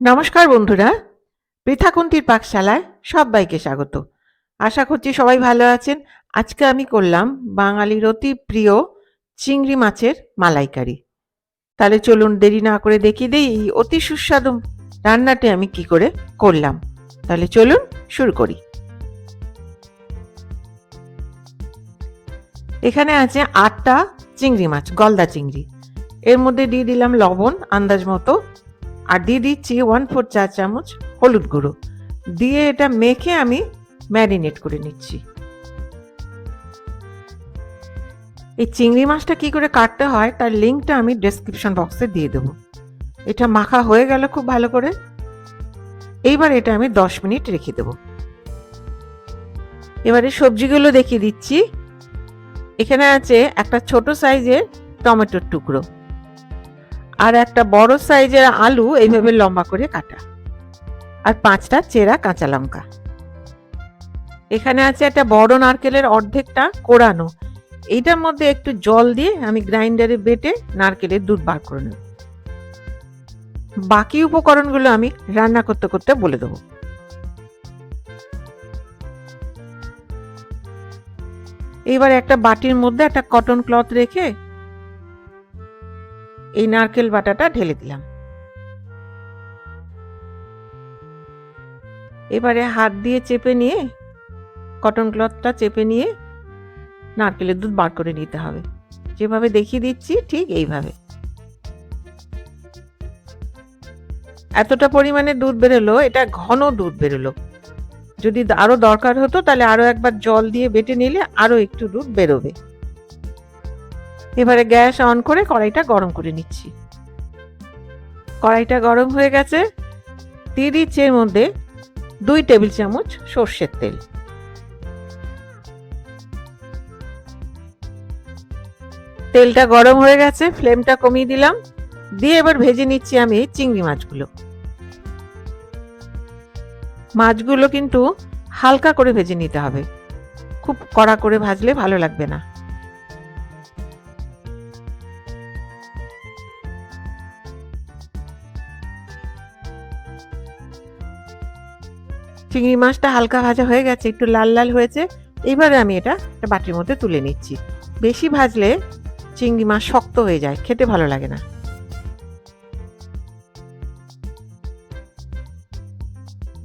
নমস্কার বন্ধুরা, পৃথাকুন্তির পাকশালায় সবাইকে স্বাগত। আশা করছি সবাই ভালো আছেন। আজকে আমি করলাম বাঙালির অতি প্রিয় চিংড়ি মাছের মালাইকারি। তাহলে চলুন দেরি না করে দেখিয়ে দিই এই অতি সুস্বাদু রান্নাটি আমি কি করে করলাম। তাহলে চলুন শুরু করি। এখানে আছে আটটা চিংড়ি মাছ, গলদা চিংড়ি। এর মধ্যে দিয়ে দিলাম লবণ, আন্দাজ মতো আর দিয়ে দিচ্ছি ওয়ান ফোর চা চামচ হলুদ গুঁড়ো। দিয়ে এটা মেখে আমি ম্যারিনেট করে নিচ্ছি। এই চিংড়ি মাছটা কি করে কাটতে হয়, তার লিঙ্কটা আমি ডেসক্রিপশন বক্সে দিয়ে দেবো। এটা মাখা হয়ে গেল খুব ভালো করে। এইবার এটা আমি দশ মিনিট রেখে দেবো। এবারে সবজিগুলো দেখিয়ে দিচ্ছি। এখানে আছে একটা ছোট সাইজের টমেটোর টুকরো। আর একটা বড় সাইজের আলু এইভাবে লম্বা করে কাটা। আর পাঁচটা চেরা কাঁচা লঙ্কা। এখানে আছে একটা বড় নারকেলের অর্ধেকটা কোরানো। এইটার মধ্যে একটু জল দিয়ে আমি গ্রাইন্ডারে বেটে নারকেলের দুধ বার করে নেব। বাকি উপকরণগুলো আমি রান্না করতে করতে বলে দেবো। এবার একটা বাটির মধ্যে একটা কটন ক্লথ রেখে এই নারকেল বাটাটা ঢেলে দিলাম। এবারে হাত দিয়ে চেপে নিয়ে, কটন ক্লথটা চেপে নিয়ে নারকেলের দুধ বার করে নিতে হবে। যেভাবে দেখিয়ে দিচ্ছি ঠিক এইভাবে। এতটা পরিমাণে দুধ বেরোলো, এটা ঘন দুধ বেরোলো। যদি আরও দরকার হতো তাহলে আরও একবার জল দিয়ে বেটে নিলে আরও একটু দুধ বেরোবে। এবারে গ্যাস অন করে কড়াইটা গরম করে নিচ্ছি। কড়াইটা গরম হয়ে গেছে। দিয়ে দিচ্ছি এর মধ্যে দুই টেবিল চামচ সর্ষের তেল। তেলটা গরম হয়ে গেছে, ফ্লেমটা কমিয়ে দিলাম। দিয়ে এবার ভেজে নিচ্ছি আমি চিংড়ি মাছগুলো। মাছগুলো কিন্তু হালকা করে ভেজে নিতে হবে। খুব কড়া করে ভাজলে ভালো লাগবে না। চিংড়ি মাছটা হালকা ভাজা হয়ে গেছে, একটু লাল লাল হয়েছে, এইবারে আমি এটা একটা বাটির মধ্যে তুলে নিচ্ছি। বেশি ভাজলে চিংড়ি মাছ শক্ত হয়ে যায়, খেতে ভালো লাগে না।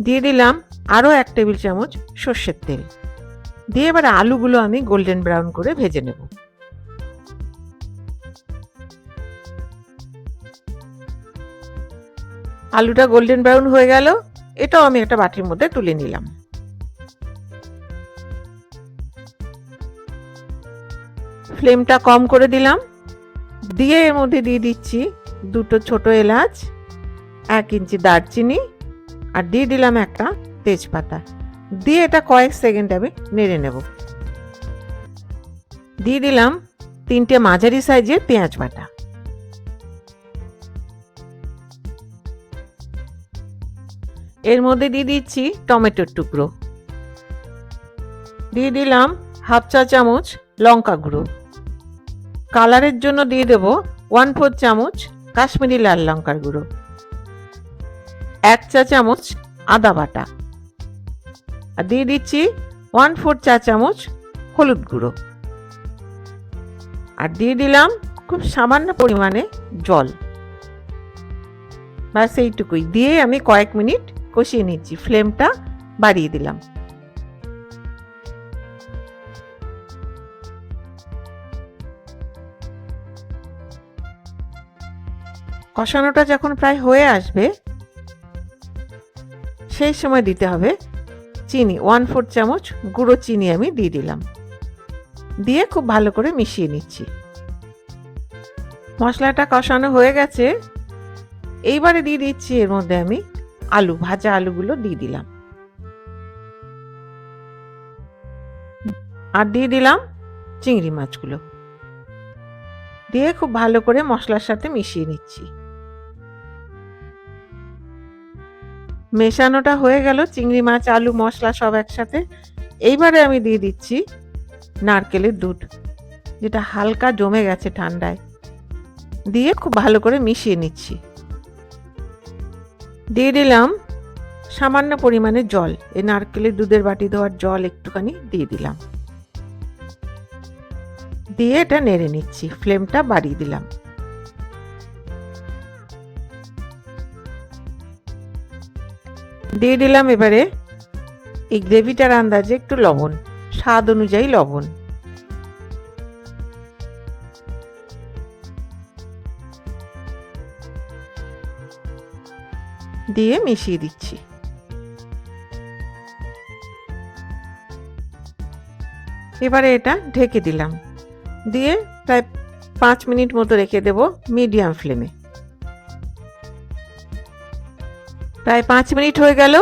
দিয়ে দিলাম আরও এক টেবিল চামচ সর্ষের তেল। দিয়ে এবার আলুগুলো আমি গোল্ডেন ব্রাউন করে ভেজে নেব। আলুটা গোল্ডেন ব্রাউন হয়ে গেল এটাও আমি একটা বাটির মধ্যে তুলে নিলাম। ফ্লেমটা কম করে দিলাম। দিয়ে এর মধ্যে দিয়ে দিচ্ছি দুটো ছোট এলাচ, এক ইঞ্চি দারচিনি আর দিয়ে দিলাম একটা তেজপাতা। দিয়ে এটা কয়েক সেকেন্ড আমি নেড়ে নেব। দিয়ে দিলাম তিনটে মাঝারি সাইজের পেঁয়াজ বাটা। এর মধ্যে দিয়ে দিচ্ছি টমেটোর টুকরো। দিয়ে দিলাম হাফ চা চামচ লঙ্কা গুঁড়ো। কালারের জন্য দিয়ে দেব ওয়ান ফোর চামচ কাশ্মীরি লাল লঙ্কার গুঁড়ো। এক চা চামচ আদা বাটা। আর দিয়ে দিচ্ছি ওয়ান ফোর চা চামচ হলুদ গুঁড়ো। আর দিয়ে দিলাম খুব সামান্য পরিমাণে জল। ব্যাস এইটুকুই। দিয়ে আমি কয়েক মিনিট কষিয়ে নিচ্ছি, ফ্লেমটা বাড়িয়ে দিলাম। কষানোটা যখন প্রায় হয়ে আসবে, সেই সময় দিতে হবে চিনি ওয়ান ফোর চামচ গুঁড়ো চিনি আমি দিয়ে দিলাম। দিয়ে খুব ভালো করে মিশিয়ে নিচ্ছি। মশলাটা কষানো হয়ে গেছে, এইবারে দিয়ে দিচ্ছি এর মধ্যে আমি আলু, ভাজা আলুগুলো দিয়ে দিলাম। আর দিয়ে দিলাম চিংড়ি মাছগুলো। দিয়ে খুব ভালো করে মশলার সাথে মিশিয়ে নিচ্ছি। মেশানোটা হয়ে গেল, চিংড়ি মাছ, আলু, মশলা সব একসাথে। এইবারে আমি দিয়ে দিচ্ছি নারকেলের দুধ, যেটা হালকা জমে গেছে ঠান্ডায়। দিয়ে খুব ভালো করে মিশিয়ে নিচ্ছি। দিয়ে দিলাম সামান্য পরিমাণে জল। এই নারকেলের দুধের বাটি দেওয়ার জল একটুখানি দিয়ে দিলাম। দিয়ে এটা নেড়ে নিচ্ছি, ফ্লেমটা বাড়িয়ে দিলাম। দিয়ে দিলাম এবারে এই গ্রেভিটার আন্দাজে একটু লবণ, স্বাদ অনুযায়ী লবণ। দিয়ে মিশিয়ে দিচ্ছি। এবারে এটা ঢেকে দিলাম। দিয়ে প্রায় পাঁচ মিনিট মতো রেখে দেব মিডিয়াম ফ্লেমে। প্রায় পাঁচ মিনিট হয়ে গেল,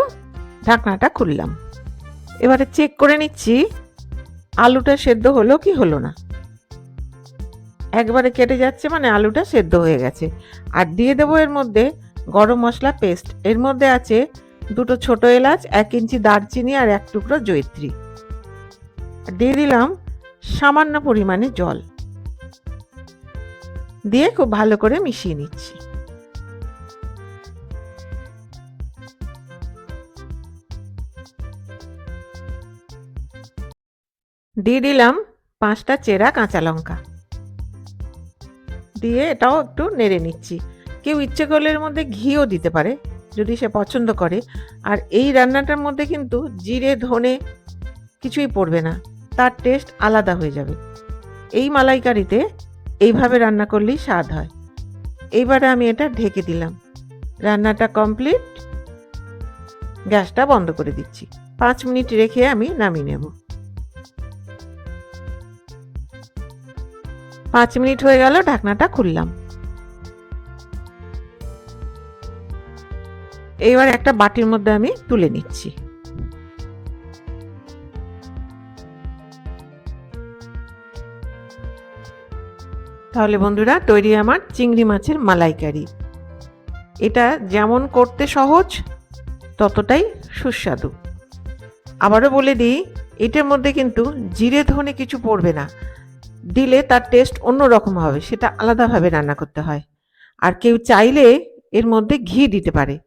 ঢাকনাটা খুললাম। এবারে চেক করে নিচ্ছি, আলুটা সেদ্ধ হলো কি হলো না। একবারে কেটে যাচ্ছে মানে আলুটা সেদ্ধ হয়ে গেছে। আর দিয়ে দেবো এর মধ্যে গরম মশলা পেস্ট। এর মধ্যে আছে দুটো ছোট এলাচ, এক ইঞ্চি দারচিনি আর এক টুকরো জয়িত্রী। আর দিয়ে দিলাম সামান্য পরিমাণে জল। দিয়ে খুব ভালো করে মিশিয়ে নিচ্ছি। দিয়ে দিলাম পাঁচটা চেরা কাঁচা লঙ্কা। দিয়ে এটাও একটু নেড়ে নিচ্ছি। কেউ ইচ্ছে করলে এর মধ্যে ঘিও দিতে পারে, যদি সে পছন্দ করে। আর এই রান্নাটার মধ্যে কিন্তু জিরে, ধনে কিছুই পড়বে না, তার টেস্ট আলাদা হয়ে যাবে। এই মালাইকারিতে এইভাবে রান্না করলেই স্বাদ হয়। এইবারে আমি এটা ঢেকে দিলাম। রান্নাটা কমপ্লিট গ্যাসটা বন্ধ করে দিচ্ছি। পাঁচ মিনিট রেখে আমি নামিয়ে নেব। পাঁচ মিনিট হয়ে গেল, ঢাকনাটা খুললাম। এইবার একটা বাটির মধ্যে আমি তুলে নিচ্ছি। তাহলে বন্ধুরা, তৈরি আমার চিংড়ি মাছের মালাইকারি। এটা যেমন করতে সহজ, ততটাই সুস্বাদু। আবারও বলে দিই, এটার মধ্যে কিন্তু জিরে ধনে কিছু পড়বে না। দিলে তার টেস্ট অন্য রকম হবে, সেটা আলাদাভাবে রান্না করতে হয়। আর কেউ চাইলে এর মধ্যে ঘি দিতে পারে।